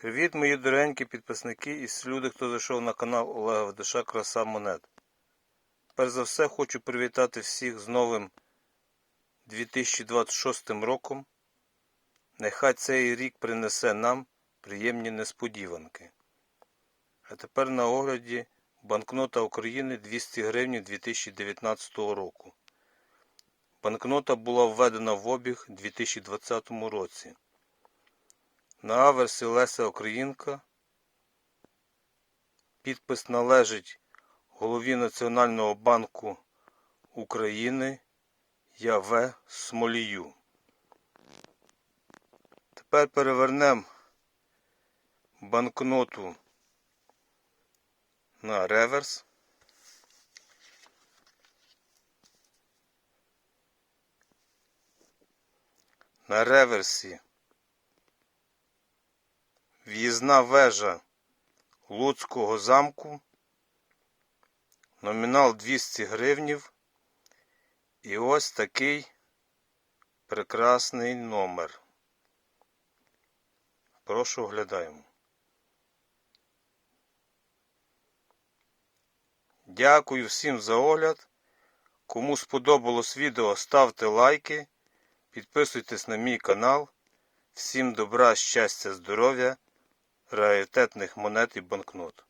Привіт, мої дорогенькі підписники і люди, хто зайшов на канал Олега Ведеша Краса Монет. Перш за все хочу привітати всіх з новим 2026 роком. Нехай цей рік принесе нам приємні несподіванки. А тепер на огляді банкнота України 200 гривень 2019 року. Банкнота була введена в обіг у 2020 році. На аверсі Леся Українка. Підпис належить голові Національного банку України Я.В. Смолію. Тепер перевернемо банкноту на реверс. На реверсі В'їзна вежа Луцького замку. Номінал 200 гривнів. І ось такий прекрасний номер. Прошу оглядаємо. Дякую всім за огляд. Кому сподобалось відео, ставте лайки, підписуйтесь на мій канал. Всім добра, щастя, здоров'я раритетних монет і банкнот.